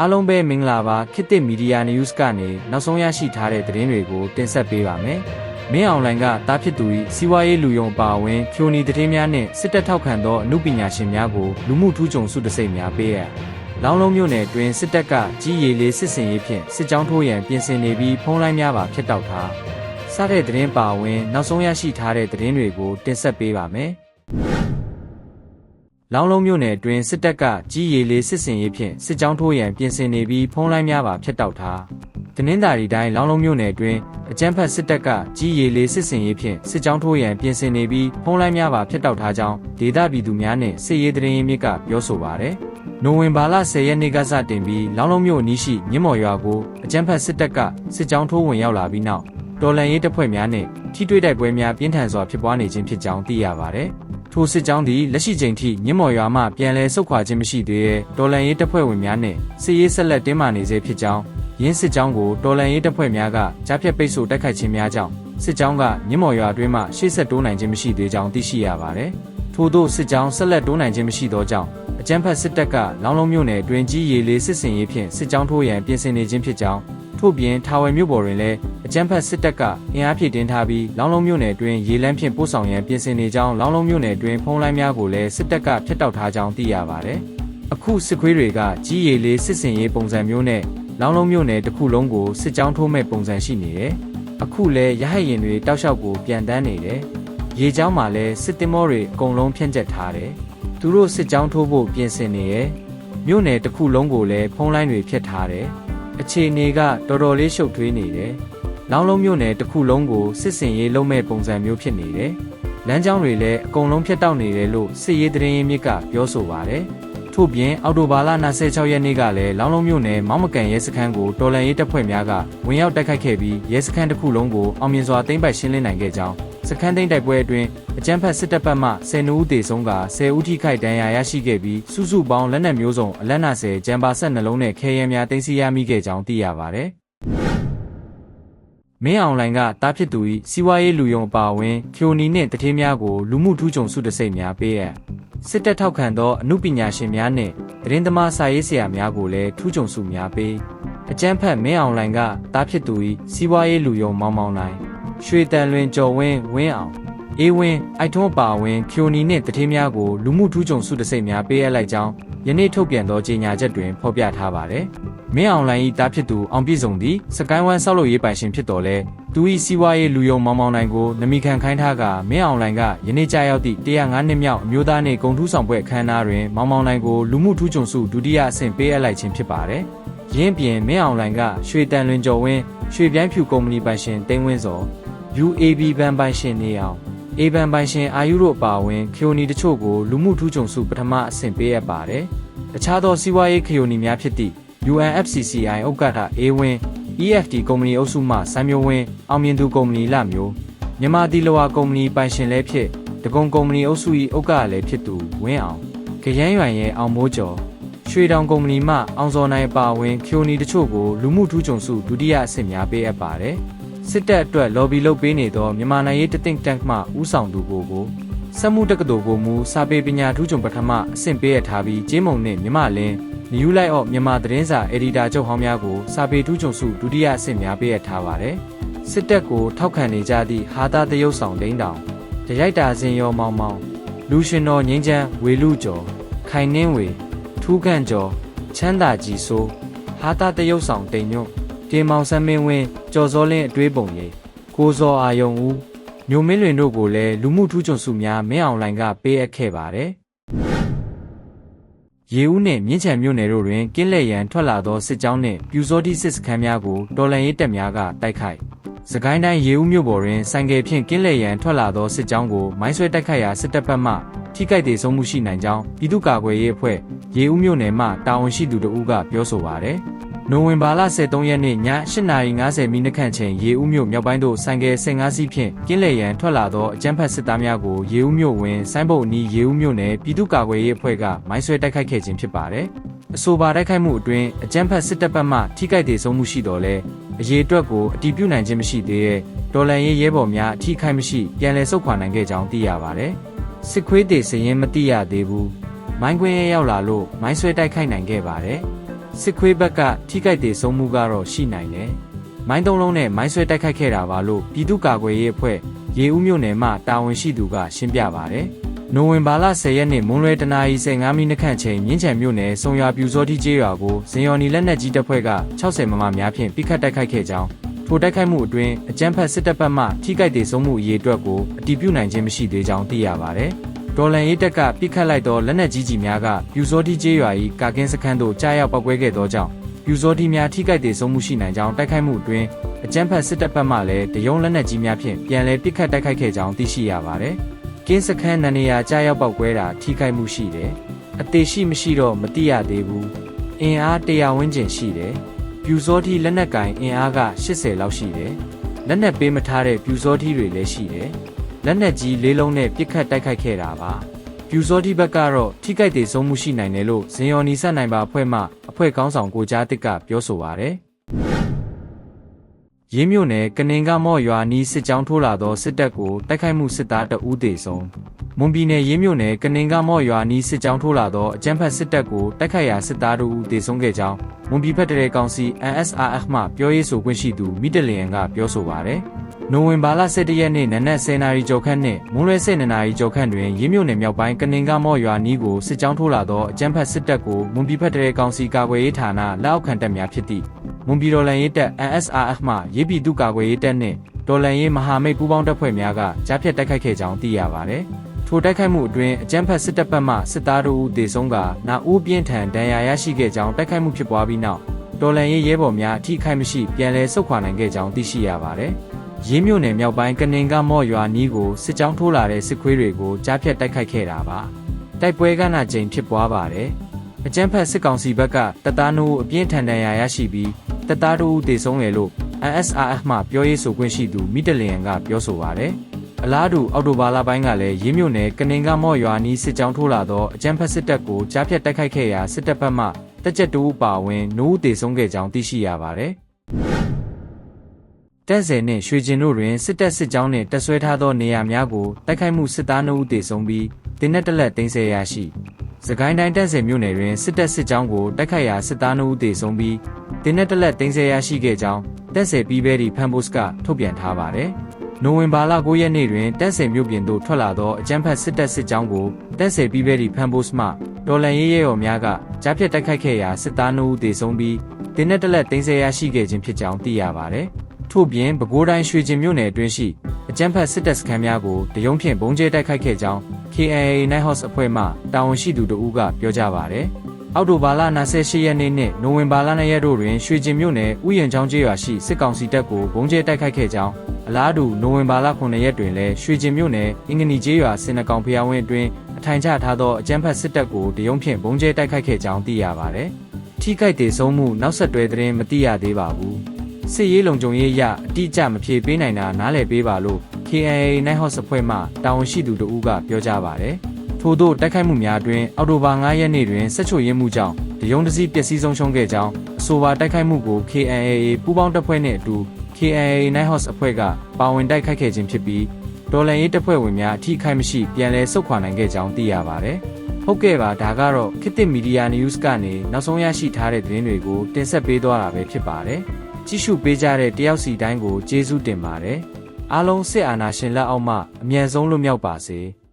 အားလုံးပဲမင်္ဂလာပါခေတ်သစ်မီဒီယာ news ကနေနောက်ဆုံးရရှိထားတဲ့သတင်းတွေကိုတင်ဆက်ပေးပါမယ်။မင်းအောင်လှိုင်ကတားဖြစ်သူ၏စီးပွားရေးလူယုံပါဝင်ဖြိုနီသတင်းများနှင့်စစ်တပ်ထောက်ခံသောအမှုပညာရှင်များကိုလူမှုထူးချွန်စုတစိမ့်များပေးရန်လောင်းလုံးမြို့နယ်တွင်စစ်တပ်ကကြီးရီလေးစစ်စင်ရေးဖြင့်စစ်ကြောင်းထိုးရန်ပြင်ဆင်နေပြီးဖုံးလိုင်းများပါဖျက်တောက်ထားစတဲ့သတင်းပါဝင် နောက်ဆုံးရရှိထားတဲ့သတင်းတွေကိုတင်ဆက်ပေးပါမယ်။ လောင်းလုံးမြို့နယ်အတွင်းစစ်တပ်ကကြီးရီလေးစစ်စင်ရေးဖြင့်စစ်ကြောင်းထိုးရန်ပြင်ဆင်နေပြီးဖုံးလိုင်းများပါဖျက်တောက်ထား။တနင်္သာရီတိုင်းလောင်းလုံးမြို့နယ်အတွင်းအကြမ်းဖက်စစ်တပ်ကကြီးရီလေးစစ်စင်ရေးဖြင့်စစ်ကြောင်းထိုးရန်ပြင်ဆင်နေပြီးဖုံးလိုင်းများပါဖျက်တောက်ထားကြောင်းဒေသပြည်သူများနှင့်စစ်ရေးတရင်ရင်းမြစ်ကပြောဆိုပါရယ်။နိုဝင်ဘာလ10ရက်နေ့ကစတင်ပြီးလောင်းလုံးမြို့အနီးရှိမြင်းမော်ရွာကိုအကြမ်းဖက်စစ်တပ်ကစစ်ကြောင်းထိုးဝင်ရောက်လာပြီးနောက်တော်လန်ရေးတပ်ဖွဲ့များနှင့်ထိတွေ့တိုက်ပွဲများပြင်းထန်စွာဖြစ်ပွားနေခြင်းဖြစ်ကြောင်းသိရပါရယ်။ ထိုစစ်ကြောင်းသည်လက်ရှိချိန်ထိမြင်းမော်ရွာမှပြန်လည်ဆုတ်ခွာခြင်းမရှိသေးတဲ့တော်လန်ရေးတပ်ဖွဲ့ဝင်များနှင့်စစ်ရေးဆက်လက်တင်းမာနေစေဖြစ်ကြောင်းရင်းစစ်ကြောင်းကိုတော်လန်ရေးတပ်ဖွဲ့များကကြားဖြတ်ပိတ်ဆို့တိုက်ခိုက်ခြင်းများကြောင့်စစ်ကြောင်းကမြင်းမော်ရွာအတွင်းမှရှေ့ဆက်တိုးနိုင်ခြင်းမရှိသေးကြောင်းသိရှိရပါရယ်။ထို့သောစစ်ကြောင်းဆက်လက်တိုးနိုင်ခြင်းမရှိသောကြောင့်အကြမ်းဖက်စစ်တပ်ကလောင်းလုံးမြို့နယ်တွင်ကြီးရီလေးစစ်စင်ရေးဖြင့်စစ်ကြောင်းထိုးရန်ပြင်ဆင်နေခြင်းဖြစ်ကြောင်း ထို့ပြင်ထာဝယ်မြို့ပေါ်တွင်လည်းအကြမ်းဖက်စစ်တပ်ကအင်အားဖြည့်တင်းထားပြီးလောင်းလုံးမြို့နယ်တွင်ရေလမ်းဖြင့်ပို့ဆောင်ရန်ပြင်ဆင်နေကြောင်းလောင်းလုံးမြို့နယ်တွင်ဖုံးလိုင်းများကိုလည်းစစ်တပ်ကဖျက်တောက်ထားကြောင်းသိရပါတယ်။အခုစစ်ခွေးတွေကကြီးရီလေးစစ်စင်ရေးပုံစံမျိုးနဲ့လောင်းလုံးမြို့နယ်တစ်ခုလုံးကိုစစ်ကြောင်းထိုးမဲ့ပုံစံရှိနေတယ်။အခုလည်းရဟတ်ရင်တွေတောက်လျှောက်ကိုပြန်တန်းနေတယ်။ရေကြောင်းမှာလည်းစစ်တင်မောတွေအကုန်လုံးဖြန့်ကျက်ထားတယ်။သူတို့စစ်ကြောင်းထိုးဖို့ပြင်ဆင်နေရဲ့။မြို့နယ်တစ်ခုလုံးကိုလည်းဖုံးလိုင်းတွေဖျက်ထားတယ်။ အခြေအနေကတော်တော်လေးရှုပ်ထွေးနေတယ်။လောင်းလုံးမြို့နယ်တစ်ခုလုံးကိုစစ်စင်ရေးလုံးမဲ့ပုံစံမျိုးဖြစ်နေတယ်။လမ်းကြောင်းတွေလည်းအကုန်လုံးဖျက်တောက်နေတယ်လို့စစ်ရေးတရင်ရင်းမြစ်ကပြောဆိုပါတယ်။ထို့ပြင်အော်တိုဘာလ26ရက်နေ့ကလည်းလောင်းလုံးမြို့နယ်မောင်းမကန်ရဲစခန်းကိုတော်လန်ရေးတပ်ဖွဲ့များကဝင်ရောက်တိုက်ခိုက်ခဲ့ပြီးရဲစခန်းတစ်ခုလုံးကိုအောင်မြင်စွာသိမ်းပိုက်ရှင်းလင်းနိုင်ခဲ့ကြောင်း စခန်းသိမ်းတိုက်ပွဲအတွင်းအကြမ်းဖက်စစ်တပ်ဘက်မှ10ဦးသေဆုံးက10ဦးထိခိုက်ဒဏ်ရာရရှိခဲ့ပြီးစုစုပေါင်းလက်နက်မျိုးစုံအလက်နက်10ဂျမ်ပါဆက်နှလုံးနဲ့ခဲယမ်းများတင်စီရမိခဲ့ကြောင်းသိရပါတယ်။မင်းအောင်လိုင်ကတားဖြစ်သူ၏စီးပွားရေးလူယုံအပါအဝင်ဖြိုနီနှင့်တထေးများကိုလူမှုထူးချွန်စုတစိမ့်များပေးရန်စစ်တပ်ထောက်ခံသောအမှုပညာရှင်များနှင့်သတင်းသမားစာရေးဆရာများကိုလည်းထူးချွန်စုများပေးအကျန်းဖက်မင်းအောင်လိုင်ကတားဖြစ်သူ၏စီးပွားရေးလူယုံမောင်းမောင်းလိုင် ရွှေတန်လွင်ကျော်ဝင်းဝင်းအောင်အေးဝင်းအိုက်ထွန်းပါဝင်ဖြိုနီနှင့်တထေးများကိုလူမှုထူးချွန်စုတစိမ့်များပေးအပ်လိုက်ကြောင်းယနေ့ထုတ်ပြန်သောကြေညာချက်တွင်ဖော်ပြထားပါတယ်။မင်းအောင်လိုင်၏တားဖြစ်သူအောင်ပြည့်စုံသည်စကိုင်းဝမ်ဆောက်လုပ်ရေးပိုင်ရှင်ဖြစ်တော်လဲသူ၏စီးပွားရေးလူယုံမောင်မောင်နိုင်ကိုနမိခံခိုင်းထားကမင်းအောင်လိုင်ကယနေ့ကြာရောက်သည့်105နှစ်မြောက်အမျိုးသားနေ့ဂုဏ်ထူးဆောင်ပွဲအခမ်းအနားတွင်မောင်မောင်နိုင်ကိုလူမှုထူးချွန်စုဒုတိယအဆင့်ပေးအပ်လိုက်ခြင်းဖြစ်ပါတယ်။ယင်းပြင်မင်းအောင်လိုင်ကရွှေတန်လွင်ကျော်ဝင်းရွှေပြိုင်းဖြူကုမ္ပဏီပိုင်ရှင်တိန်းဝင်းစော UAB ဘဏ်ပိုင်ရှင်နေအောင်အေဘန်ပိုင်ရှင်အာယူတို့အပါအဝင်ခရိုနီတချို့ကိုလူမှုထူးချွန်စုပထမအဆင့်ပေးအပ်ပါတယ်။တခြားသောစီးပွားရေးခရိုနီများဖြစ်သည့် UNFCCI ဥက္ကဋ္ဌအေးဝင်း EFT ကုမ္ပဏီအုပ်စုမှစံမျိုးဝင်းအောင်မြင်သူကုမ္ပဏီလမျိုးမြန်မာတီလဝါကုမ္ပဏီပိုင်ရှင်လည်းဖြစ်တကုံကုမ္ပဏီအုပ်စု၏ဥက္ကဋ္ဌလည်းဖြစ်သူဝင်းအောင်ခရမ်းရွံရဲ့အောင်မိုးကျော်ရွှေတောင်ကုမ္ပဏီမှအောင်စောနိုင်ပါဝင်ခရိုနီတချို့ကိုလူမှုထူးချွန်စုဒုတိယအဆင့်များပေးအပ်ပါတယ်။ စစ်တပ်အတွက် lobby လုပ်ပေးနေသောမြန်မာနိုင်ငံရေးတသင့်တန့်မှဥဆောင်သူကိုကိုစက်မှုတက္ကသိုလ်ကိုမူစာပေပညာထူးချွန်ပထမအဆင့်ပေးရထားပြီးကျေးမုံနှင့်မြမလင်း New Light of မြန်မာသတင်းစာအယ်ဒီတာချုပ်ဟောင်းများကိုစာပေထူးချွန်စုဒုတိယအဆင့်များပေးရထားပါတယ်။စစ်တပ်ကိုထောက်ခံနေကြသည့်ဟာတာတရုတ်ဆောင်ဒိန်းတောင်တရိုက်တာစင်ရောမောင်မောင်လူရှင်တော်ငင်းချမ်းဝေလူကျော်ခိုင်နှင်းဝေထူးခန့်ကျော်ချမ်းသာကြည်စိုးဟာတာတရုတ်ဆောင်တိမ်ညွန့် တင်မောင်ဆန်းမင်းဝင်းကျော်စောလင်းအတွေးပုံရိပ်ကိုစောအာယုံဦးမျိုးမင်းလွင်တို့ကိုလည်းလူမှုထူးချွန်စုများမင်းအောင်လိုင်ကပေးအပ်ခဲ့ပါတယ်။ရေဦးနှင့်မြင်းချံမြို့နယ်တို့တွင်ကင်းလက်ရန်ထွက်လာသောစစ်ကြောင်းနှင့်ပြူစောတိစစ်စခန်းများကိုတော်လန်ရေးတပ်များကတိုက်ခိုက်။စကိုင်းတိုင်းရေဦးမြို့ပေါ်တွင်ဆိုင်ကယ်ဖြင့်ကင်းလက်ရန်ထွက်လာသောစစ်ကြောင်းကိုမိုင်းဆွဲတိုက်ခိုက်ရာစစ်တပ်ဘက်မှထိခိုက်ဒေဆုံးမှုရှိနိုင်ကြောင်းပြည်သူ့ကာကွယ်ရေးအဖွဲ့ရေဦးမြို့နယ်မှတာဝန်ရှိသူတို့ကပြောဆိုပါရယ်။ နိုဝင်ဘာလ23ရက်နေ့ည8:50မိနစ်ခန့်ချိန်ရေဦးမြို့မြောက်ပိုင်းသို့ဆိုင်ကယ်15စီးဖြင့်ကင်းလေရန်ထွက်လာသောအကြမ်းဖက်စစ်သားများကိုရေဦးမြို့ဝင်ဆိုင်းဘုတ်အနီးရေဦးမြို့နယ်ပြည်သူ့ကာကွယ်ရေးအဖွဲ့ကမိုင်းဆွဲတိုက်ခိုက်ခဲ့ခြင်းဖြစ်ပါတယ်။အဆိုပါတိုက်ခိုက်မှုအတွင်းအကြမ်းဖက်စစ်တပ်ဘက်မှထိခိုက်ဒေဆုံးမှုရှိတော်လဲအရေးအတွက်ကိုအတီးပြုတ်နိုင်ခြင်းမရှိသေးတဲ့ဒေါ်လန်ရေးရဲဘော်များအထိခိုက်မရှိပြန်လည်ဆုတ်ခွာနိုင်ခဲ့ကြောင်းသိရပါတယ်။စစ်ခွေးတေစရင်မတိရသေးဘူး။မိုင်းခွင်းရဲရောက်လာလို့မိုင်းဆွဲတိုက်ခိုက်နိုင်ခဲ့ပါတယ်။ စစ်ခွေးဘက်ကထိခိုက်ဒေဆုံးမှုကတော့ရှိနိုင်တယ်။မိုင်းသုံးလုံးနဲ့မိုင်းဆွဲတိုက်ခိုက်ခဲ့တာပါလို့ပြည်သူ့ကာကွယ်ရေးအဖွဲ့ရေဦးမြို့နယ်မှတာဝန်ရှိသူကရှင်းပြပါတယ်။နိုဝင်ဘာလ10ရက်နေ့မွန်းလွဲတနာရီ15မိနစ်ခန့်ချိန်မြင်းချံမြို့နယ်စုံရွာပြူစောတိကျေးရွာကိုဇင်ယော်နီလက်နက်ကြီးတပ်ဖွဲ့က60မမများဖြင့်ပိခတ်တိုက်ခိုက်ခဲ့ကြောင်းထိုတိုက်ခိုက်မှုအတွင်းအကြမ်းဖက်စစ်တပ်ဘက်မှထိခိုက်ဒေဆုံးမှုအရေးအတွက်ကိုအတည်ပြုနိုင်ခြင်းမရှိသေးကြောင်းသိရပါတယ်။ ဒေါ်လန်ရေးတက်ကပိခတ်လိုက်သောလက်နက်ကြီးကြီးများကပြူစောတိကျေးရွာ၏ကာကင်းစခန်းသို့ကြားရောက်ပောက်ကွဲခဲ့သောကြောင့်ပြူစောတိများထိခိုက်ဒေဆုံးမှုရှိနိုင်ကြောင်းတိုက်ခိုက်မှုအတွင်းအကြမ်းဖက်စစ်တပ်ဘက်မှလည်းတရုံလက်နက်ကြီးများဖြင့်ပြန်လည်ပစ်ခတ်တိုက်ခိုက်ခဲ့ကြောင်းသိရှိရပါတယ်။ကင်းစခန်းနနေရာကြားရောက်ပောက်ကွဲတာထိခိုက်မှုရှိတယ်။အသေးရှိမရှိတော့မသိရသေးဘူး။အင်အား100ဝန်းကျင်ရှိတယ်။ပြူစောတိလက်နက်ကင်အင်အားက80လောက်ရှိတယ်။လက်နက်ပေးမထားတဲ့ပြူစောတိတွေလည်းရှိတယ်။ လက်နက်ကြီးလေးလုံးနဲ့ပစ်ခတ်တိုက်ခိုက်ခဲ့တာပါ။ပြူစောတိဘက်ကတော့ထိခိုက်ဒေဆုံးမှုရှိနိုင်တယ်လို့ဇင်ယော်နီဆက်နိုင်ပါအဖွဲ့မှအဖွဲ့ခေါင်းဆောင်ကိုကြားတစ်ကပြောဆိုပါရယ်ရင်းမြို့နယ်ကနင်ကမော့ရွာနီးစစ်ကြောင်းထိုးလာသောစစ်တပ်ကိုတိုက်ခိုက်မှုစစ်သားတအူးတေဆုံးမွန်ပြည်နယ်ရင်းမြို့နယ်ကနင်ကမော့ရွာနီးစစ်ကြောင်းထိုးလာသောအကြမ်းဖက်စစ်တပ်ကိုတိုက်ခိုက်ရာစစ်သားတို့ဦးတေဆုံးခဲ့ကြောင်းမွန်ပြည်ဖက်ဒရယ်ကောင်စီ NSRF မှပြောရေးဆိုခွင့်ရှိသူမိတလျန်ကပြောဆိုပါရယ်နိုဝင်ဘာလ17ရက်နေ့နနက်10:00နာရီကျော်ခန့်နှင့်မွန်းလွဲ12:00နာရီကျော်ခန့်တွင်ရင်းမြို့နယ်မြောက်ပိုင်းကနင်ကမော့ရွာနီးကိုစစ်ကြောင်းထိုးလာသောအကြမ်းဖက်စစ်တပ်ကိုမွန်ပြည်ဖက်ဒရယ်ကောင်စီကာကွယ်ရေးဌာနလက်အောက်ခံတပ်များဖြစ်သည့်မွန်ပြည်တော်လှန်ရေးတပ် NSRF မှရေးပြည်သူ့ကာကွယ်ရေးတပ်နှင့်တော်လှန်ရေးမဟာမိတ်ပူးပေါင်းတပ်ဖွဲ့များကကြားဖြတ်တိုက်ခိုက်ခဲ့ကြောင်းသိရပါသည်။ ထိုတိုက်ခိုက်မှုအတွင်းအကြမ်းဖက်စစ်တပ်ဘက်မှစစ်သားတို့ဦးသေဆုံးကနာဦးပြင်းထန်ဒဏ်ရာရရှိခဲ့ကြောင်းတိုက်ခိုက်မှုဖြစ်ပွားပြီးနောက်တော်လှန်ရေးရဲဘော်များအထိခိုက်မရှိပြန်လည်ဆုတ်ခွာနိုင်ခဲ့ကြောင်းသိရှိရပါတယ်။ရင်းမြို့နယ်မြောက်ပိုင်းကနင်ကမော့ရွာနီးကိုစစ်ကြောင်းထိုးလာတဲ့စစ်ခွေးတွေကိုကြားဖြတ်တိုက်ခိုက်ခဲ့တာပါ။တိုက်ပွဲကနာကျိန်ဖြစ်ပွားပါတယ်။အကြမ်းဖက်စစ်ကောင်စီဘက်ကတပ်သားနိုးအပြင်းထန်ဒဏ်ရာရရှိပြီးတပ်သားတို့ဦးတေဆုံးလေလို့ NSRF မှပြောရေးဆိုခွင့်ရှိသူမိတလျန်ကပြောဆိုပါတယ်။ အလားတူအော်တိုဘာလပိုင်းကလည်းရင်းမြို့နယ်ကနင်ကမော့ရွာနီးစစ်ကြောင်းထိုးလာသောအကြမ်းဖက်စစ်တပ်ကိုကြားဖြတ်တိုက်ခိုက်ခဲ့ရာစစ်တပ်ဘက်မှတက်ကြက်တူပါဝင်နိုးတေဆုံးခဲ့ကြောင်းသိရှိရပါတယ်။တက်ဆယ်နှင့်ရွှေကျင်တို့တွင်စစ်တပ်စစ်ကြောင်းနှင့်တပ်ဆွဲထားသောနေရာများကိုတိုက်ခိုက်မှုစစ်သားနှုတ်တေဆုံးပြီးတင်းနဲ့တက်လက်တင်းဆဲရရှိစကိုင်းတိုင်းတက်ဆယ်မြို့နယ်တွင်စစ်တပ်စစ်ကြောင်းကိုတိုက်ခိုက်ရာစစ်သားနှုတ်တေဆုံးပြီးတင်းနဲ့တက်လက်တင်းဆဲရရှိခဲ့ကြောင်းတက်ဆယ်ပြီးပဲဒီဖန်ပို့စ်ကထုတ်ပြန်ထားပါတယ်။ နိုဝင်ဘာလ9ရက်နေ့တွင်တက်ဆယ်မြို့ပြင်သို့ထွက်လာသောအကြမ်းဖက်စစ်တပ်စစ်ကြောင်းကိုတက်ဆယ်ပြီးပဲဒီဖန်ပို့စ်မှတော်လန်ရေးရဲရော်များကကြားဖြတ်တိုက်ခိုက်ခဲ့ရာစစ်သားနှုတ်တေဆုံးပြီးတင်းနဲ့တက်လက်တင်းဆဲရရှိခဲ့ခြင်းဖြစ်ကြောင်းသိရပါတယ်။ထို့ပြင်ပဲခူးတိုင်းရွှေကျင်မြို့နယ်အတွင်းရှိအကြမ်းဖက်စစ်တပ်စခန်းများကိုတရုံဖြင့်ဘုံကျဲတိုက်ခိုက်ခဲ့ကြောင်း KAA Nighthawks အဖွဲ့မှတာဝန်ရှိသူတို့ကပြောကြပါဗျ။အောက်တိုဘာလ28ရက်နေ့နဲ့နိုဝင်ဘာလ2ရက်တို့တွင်ရွှေကျင်မြို့နယ်ဥယျာဉ်ချောင်းကျေးရွာရှိစစ်ကောင်စီတပ်ကိုဘုံကျဲတိုက်ခိုက်ခဲ့ကြောင်း အလားတူနိုဝင်ဘာလ9ရက်တွင်လည်းရွှေကျင်မြို့နယ်အင်္ဂနီကျေးရွာစင်နကောင်ဖျားဝင်းအတွင်းအထိုင်ချထားသောအကြမ်းဖက်စစ်တပ်ကိုတရုံဖြင့်ဘုံကျဲတိုက်ခိုက်ခဲ့ကြောင်းသိရပါဗျ။ထိခိုက်ဒေဆုံးမှုနောက်ဆက်တွဲသတင်းမသိရသေးပါဘူး။စစ်ရေးလုံခြုံရေးအရအတိအကျမဖြေပေးနိုင်တာနားလည်ပေးပါလို့ KAA Nighthawks အဖွဲ့မှတာဝန်ရှိသူတို့ကပြောကြားပါတယ်။ထို့သောတိုက်ခိုက်မှုများအတွင်းအော်တိုဘာ9ရက်နေ့တွင်ဆက်ချိုရင်းမှုကြောင့်တရုံတစည်းပျက်စီးဆုံးရှုံးခဲ့ကြောင်းအဆိုပါတိုက်ခိုက်မှုကို KAA ပူးပေါင်းတပ်ဖွဲ့နှင့်အတူ KAA Nighthawks အဖွဲ့ကပါဝင်တိုက်ခိုက်ခဲ့ခြင်းဖြစ်ပြီးဒေါ်လန်ရေးတပ်ဖွဲ့ဝင်များအထိခိုက်မရှိပြန်လည်ဆုတ်ခွာနိုင်ခဲ့ကြောင်းသိရပါတယ်။ဟုတ်ကဲ့ပါဒါကတော့ခေတ်သစ်မီဒီယာ news ကနေနောက်ဆုံးရရှိထားတဲ့သတင်းတွေကိုတင်ဆက်ပေးသွားတာပဲဖြစ်ပါတယ်။ကြည့်ရှုပေးကြတဲ့တယောက်စီတိုင်းကိုကျေးဇူးတင်ပါတယ်။အားလုံးစစ်အာဏာရှင်လက်အောက်မှအမြန်ဆုံးလွတ်မြောက်ပါစေ။